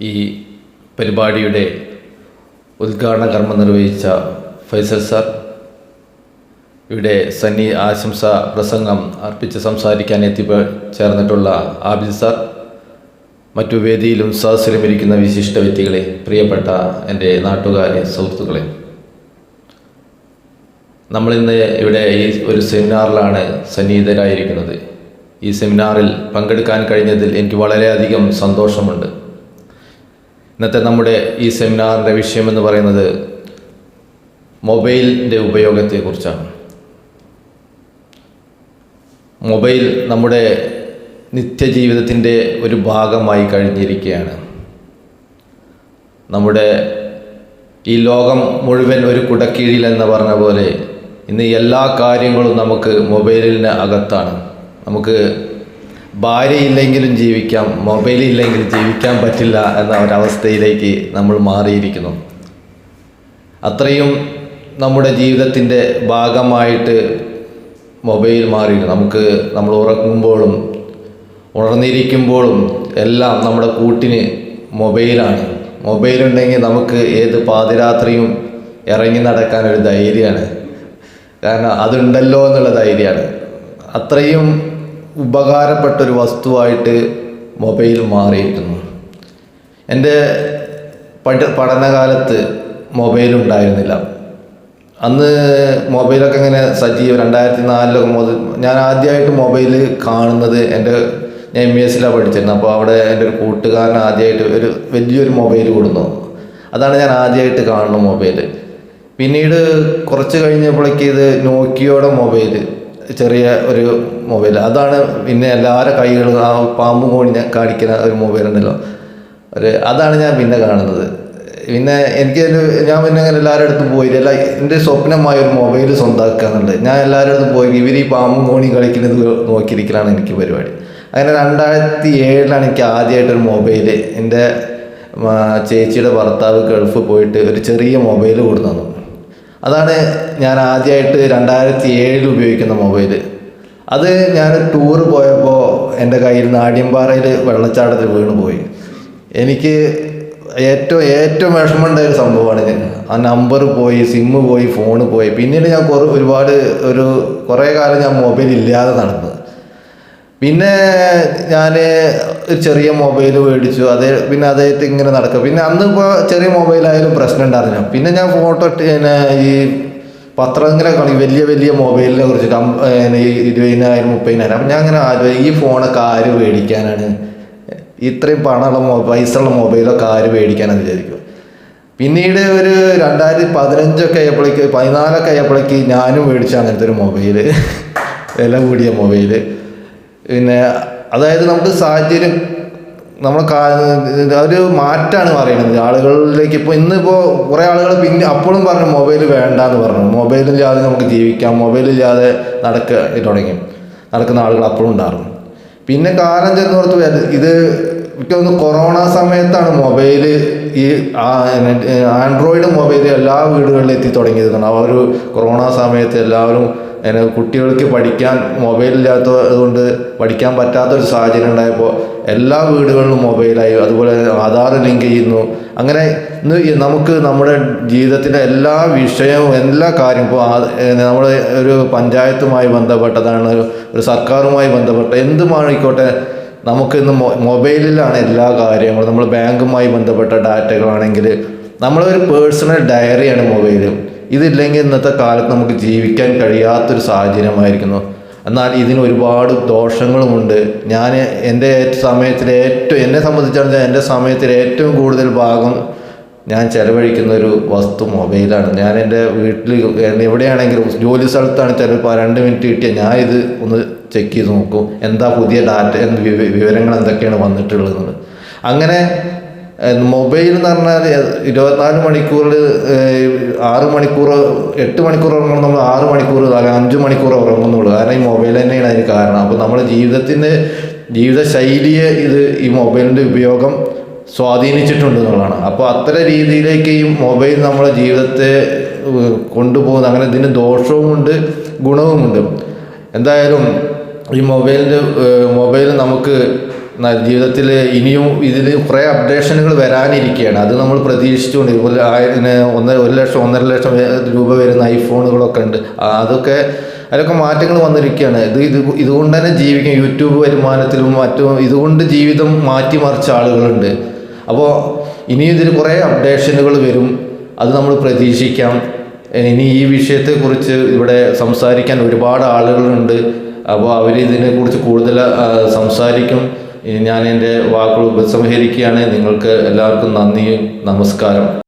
ഈ പരിപാടിയുടെ ഉദ്ഘാടന കർമ്മം നിർവഹിച്ച ഫൈസൽ സാർ. ഇവിടെ സന്നി ആശംസ പ്രസംഗം അർപ്പിച്ച് സംസാരിക്കാൻ എത്തി ചേർന്നിട്ടുള്ള ആബിദ് സാർ. മറ്റു വേദിയിലും സദസ്സിലും ഇരിക്കുന്ന വിശിഷ്ട വ്യക്തികളെ പ്രിയപ്പെട്ട എന്റെ നാട്ടുകാരെ സുഹൃത്തുക്കളെ. നമ്മളിന്ന് ഇവിടെ ഈ ഒരു സെമിനാറിലാണ് സന്നിഹിതരായിരിക്കുന്നത്. ഈ സെമിനാറിൽ പങ്കെടുക്കാൻ കഴിഞ്ഞതിൽ എനിക്ക് വളരെയധികം സന്തോഷമുണ്ട്. ഇന്നത്തെ നമ്മുടെ ഈ സെമിനാറിന്റെ വിഷയമെന്ന് പറയുന്നത് മൊബൈലിന്റെ ഉപയോഗത്തെക്കുറിച്ചാണ്. മൊബൈൽ നമ്മുടെ നിത്യജീവിതത്തിന്റെ ഒരു ഭാഗമായി കഴിഞ്ഞിരിക്കുകയാണ്. നമ്മുടെ ഈ ലോകം മുഴുവൻ ഒരു കുടക്കീഴിൽ എന്ന് പറഞ്ഞ പോലെ ഇന്ന് എല്ലാ കാര്യങ്ങളും നമുക്ക് മൊബൈലിന് അകത്താണ്. നമുക്ക് ഭാര്യയില്ലെങ്കിലും ജീവിക്കാം മൊബൈൽ ഇല്ലെങ്കിലും ജീവിക്കാൻ പറ്റില്ല എന്ന ഒരവസ്ഥയിലേക്ക് നമ്മൾ മാറിയിരിക്കുന്നു. അത്രയും നമ്മുടെ ജീവിതത്തിന്റെ ഭാഗമായിട്ട് മൊബൈൽ മാറി നമുക്ക് നമ്മൾ ഉറങ്ങുമ്പോഴും ഉണർന്നിരിക്കുമ്പോഴും എല്ലാം നമ്മുടെ കൂട്ടിന് മൊബൈലാണ്. മൊബൈൽ ഉണ്ടെങ്കിൽ നമുക്ക് ഏത് പാതിരാത്രിയും ഇറങ്ങി നടക്കാൻ ഒരു ധൈര്യമാണ്. കാരണം അതുണ്ടല്ലോ എന്നുള്ള ധൈര്യമാണ്. അത്രയും ഉപകാരപ്പെട്ടൊരു വസ്തുവായിട്ട് മൊബൈൽ മാറിയിരുന്നു എന്റെ പഠ പഠനകാലത്ത് മൊബൈൽ ഉണ്ടായിരുന്നില്ല അന്ന് മൊബൈലൊക്കെ ഇങ്ങനെ സജീവം രണ്ടായിരത്തി നാലിലൊക്കെ മുതൽ ഞാൻ ആദ്യമായിട്ട് മൊബൈൽ കാണുന്നത് എന്റെ ഞാൻ എം എസിലാണ് പഠിച്ചിരുന്നത്. അപ്പോൾ അവിടെ എന്റെ ഒരു കൂട്ടുകാരൻ ആദ്യമായിട്ട് ഒരു വലിയൊരു മൊബൈൽ കൊടുന്നു. അതാണ് ഞാൻ ആദ്യമായിട്ട് കാണുന്ന മൊബൈൽ പിന്നീട് കുറച്ച് കഴിഞ്ഞപ്പോഴേക്ക് ഇത് നോക്കിയോടെ മൊബൈൽ ചെറിയ ഒരു മൊബൈൽ അതാണ് പിന്നെ എല്ലാവരുടെ കൈകളും ആ പാമ്പും കോണി കാണിക്കുന്ന ഒരു മൊബൈൽ ഉണ്ടല്ലോ. ഒരു അതാണ് ഞാൻ പിന്നെ കാണുന്നത്. പിന്നെ എനിക്ക് ഞാൻ പിന്നെ അങ്ങനെ എല്ലാവരുടെ അടുത്തും പോയില്ല എല്ലാ എന്റെ സ്വപ്നമായ ഒരു മൊബൈൽ സ്വന്തമാക്കുക എന്നുള്ളത്. ഞാൻ എല്ലാവരുടെ അടുത്തും പോയി. ഇവർ ഈ പാമ്പും കോണി കളിക്കുന്നത് നോക്കിയിരിക്കലാണ് എനിക്ക് പരിപാടി. അങ്ങനെ രണ്ടായിരത്തി ഏഴിലാണ് എനിക്ക് ആദ്യമായിട്ടൊരു മൊബൈൽ എന്റെ ചേച്ചിയുടെ ഭർത്താവ് ഗൾഫ് പോയിട്ട് ഒരു ചെറിയ മൊബൈൽ കൊടുത്തു തന്നു അതാണ് ഞാൻ ആദ്യമായിട്ട് രണ്ടായിരത്തി ഏഴിൽ ഉപയോഗിക്കുന്ന മൊബൈൽ അത് ഞാൻ ടൂർ പോയപ്പോൾ എന്റെ കയ്യിൽ നിന്ന് ആട്യമ്പാറയിൽ വെള്ളച്ചാട്ടത്തിൽ വീണ് പോയി എനിക്ക് ഏറ്റവും ഏറ്റവും വിഷമമുണ്ടായ ഒരു സംഭവമാണ് ഇത്. ആ നമ്പർ പോയി സിമ്മ് പോയി ഫോണ് പോയി. പിന്നീട് ഞാൻ കുറേ ഒരുപാട് ഒരു കുറേ കാലം ഞാൻ മൊബൈൽ ഇല്ലാതെ നടന്നു പിന്നെ ഞാൻ ഒരു ചെറിയ മൊബൈൽ മേടിച്ചു. അത് പിന്നെ അതായിട്ട് ഇങ്ങനെ നടക്കുക പിന്നെ അന്ന് ഇപ്പോൾ ചെറിയ മൊബൈലായാലും പ്രശ്നം ഉണ്ടായിരുന്നു പിന്നെ ഞാൻ ഫോട്ടോ പിന്നെ ഈ പത്രം ഇങ്ങനെ കളി വലിയ വലിയ മൊബൈലിനെ കുറിച്ചിട്ട് ഈ ഇരുപതിനായിരം മുപ്പതിനായിരം. അപ്പം ഞാൻ അങ്ങനെ ആലോചിക്കും ഈ ഫോണൊക്കെ ആര് മേടിക്കാനാണ്? ഇത്രയും പണമുള്ള പൈസ ഉള്ള മൊബൈലൊക്കെ ആര് മേടിക്കാനെന്ന് വിചാരിക്കും പിന്നീട് ഒരു രണ്ടായിരത്തി പതിനഞ്ചൊക്കെ ആയപ്പോഴേക്ക് പതിനാലൊക്കെ ആയപ്പോഴേക്ക് ഞാനും മേടിച്ചു അങ്ങനത്തെ ഒരു മൊബൈൽ വില കൂടിയ മൊബൈൽ പിന്നെ അതായത് നമുക്ക് സാഹചര്യം നമ്മൾ ഒരു മാറ്റാണ് പറയുന്നത്. ആളുകളിലേക്ക് ഇപ്പോൾ ഇന്നിപ്പോൾ കുറേ ആളുകൾ പിന്നെ അപ്പോഴും പറഞ്ഞു മൊബൈൽ വേണ്ട എന്ന് പറഞ്ഞു. മൊബൈലില്ലാതെ നമുക്ക് ജീവിക്കാം. മൊബൈലില്ലാതെ നടക്കുക തുടങ്ങി. നടക്കുന്ന ആളുകൾ അപ്പോഴും ഉണ്ടായിരുന്നു. പിന്നെ കാലം പുറത്ത് ഇത് എനിക്ക് കൊറോണ സമയത്താണ് മൊബൈൽ ഈ ആൻഡ്രോയിഡ് മൊബൈൽ എല്ലാ വീടുകളിലും എത്തി തുടങ്ങിയത്. ആ ഒരു കൊറോണ സമയത്ത് എല്ലാവരും അങ്ങനെ കുട്ടികൾക്ക് പഠിക്കാൻ മൊബൈലില്ലാത്തത് കൊണ്ട് പഠിക്കാൻ പറ്റാത്തൊരു സാഹചര്യം ഉണ്ടായപ്പോൾ എല്ലാ വീടുകളിലും മൊബൈലായി അതുപോലെ ആധാർ ലിങ്ക് ചെയ്യുന്നു. അങ്ങനെ ഇന്ന് നമുക്ക് നമ്മുടെ ജീവിതത്തിന്റെ എല്ലാ വിഷയവും എല്ലാ കാര്യവും ഇപ്പോൾ നമ്മുടെ ഒരു പഞ്ചായത്തുമായി ബന്ധപ്പെട്ടതാണ് ഒരു സർക്കാരുമായി ബന്ധപ്പെട്ട എന്തുമായിക്കോട്ടെ നമുക്ക് ഇന്ന് മൊബൈലിലാണ് എല്ലാ കാര്യങ്ങളും. നമ്മൾ ബാങ്കുമായി ബന്ധപ്പെട്ട ഡാറ്റകളാണെങ്കിൽ നമ്മളൊരു പേഴ്സണൽ ഡയറിയാണ് മൊബൈൽ ഇതില്ലെങ്കിൽ ഇന്നത്തെ കാലത്ത് നമുക്ക് ജീവിക്കാൻ കഴിയാത്തൊരു സാഹചര്യമായിരിക്കുന്നു. എന്നാൽ ഇതിന് ഒരുപാട് ദോഷങ്ങളുമുണ്ട്. ഞാൻ എന്റെ സമയത്തിൽ ഏറ്റവും എന്നെ സംബന്ധിച്ചിടത്തോളം എന്റെ സമയത്തിൽ ഏറ്റവും കൂടുതൽ ഭാഗം ഞാൻ ചെലവഴിക്കുന്ന ഒരു വസ്തു മൊബൈലാണ്. ഞാൻ എന്റെ വീട്ടിൽ എവിടെയാണെങ്കിലും ജോലി സ്ഥലത്താണ് ചിലപ്പോൾ രണ്ട് മിനിറ്റ് കിട്ടിയാൽ ഞാൻ ഇത് ഒന്ന് ചെക്ക് ചെയ്ത് നോക്കും. എന്താ പുതിയ ഡാറ്റ വിവരങ്ങൾ എന്തൊക്കെയാണ് വന്നിട്ടുള്ളത് അങ്ങനെ മൊബൈൽ എന്ന് പറഞ്ഞാൽ ഇരുപത്തിനാല് മണിക്കൂറിൽ ആറ് മണിക്കൂർ എട്ട് മണിക്കൂർ ഉറങ്ങുമ്പോൾ നമ്മൾ ആറ് മണിക്കൂർ അല്ലെങ്കിൽ അഞ്ച് മണിക്കൂർ ഉറങ്ങുന്നുള്ളൂ. കാരണം ഈ മൊബൈൽ തന്നെയാണ് അതിന് കാരണം. അപ്പോൾ നമ്മുടെ ജീവിതത്തിന്റെ ജീവിതശൈലിയെ ഇത് ഈ മൊബൈലിന്റെ ഉപയോഗം സ്വാധീനിച്ചിട്ടുണ്ട് എന്നുള്ളതാണ്. അപ്പോൾ അത്തരം രീതിയിലേക്ക് ഈ മൊബൈൽ നമ്മുടെ ജീവിതത്തെ കൊണ്ടുപോകുന്ന അങ്ങനെ ഇതിന് ദോഷവുമുണ്ട് ഗുണവുമുണ്ട് എന്തായാലും ഈ മൊബൈലിന്റെ മൊബൈൽ നമുക്ക് ജീവിതത്തിൽ ഇനിയും ഇതിൽ കുറേ അപ്ഡേഷനുകൾ വരാനിരിക്കുകയാണ് അത് നമ്മൾ പ്രതീക്ഷിച്ചുകൊണ്ട് ഇതുപോലെ ആയിരം ഒന്നര ഒരു ലക്ഷം ഒന്നര ലക്ഷം രൂപ വരുന്ന ഐഫോണുകളൊക്കെ ഉണ്ട്. അതൊക്കെ അതിലൊക്കെ മാറ്റങ്ങൾ വന്നിരിക്കുകയാണ് ഇത് ഇത് ഇതുകൊണ്ട് തന്നെ ജീവിക്കും. യൂട്യൂബ് വരുമാനത്തിലും മറ്റും ഇതുകൊണ്ട് ജീവിതം മാറ്റിമറിച്ച ആളുകളുണ്ട്. അപ്പോൾ ഇനിയും ഇതിൽ കുറേ അപ്ഡേഷനുകൾ വരും. അത് നമ്മൾ പ്രതീക്ഷിക്കാം. ഇനി ഈ വിഷയത്തെക്കുറിച്ച് ഇവിടെ സംസാരിക്കാൻ ഒരുപാട് ആളുകളുണ്ട്. അപ്പോൾ അവർ ഇതിനെക്കുറിച്ച് കൂടുതൽ സംസാരിക്കും. ഞാൻ എന്റെ വാക്കുകൾ ഉപസംഹരിക്കുകയാണ്. നിങ്ങൾക്ക് എല്ലാവർക്കും നന്ദിയും നമസ്കാരം.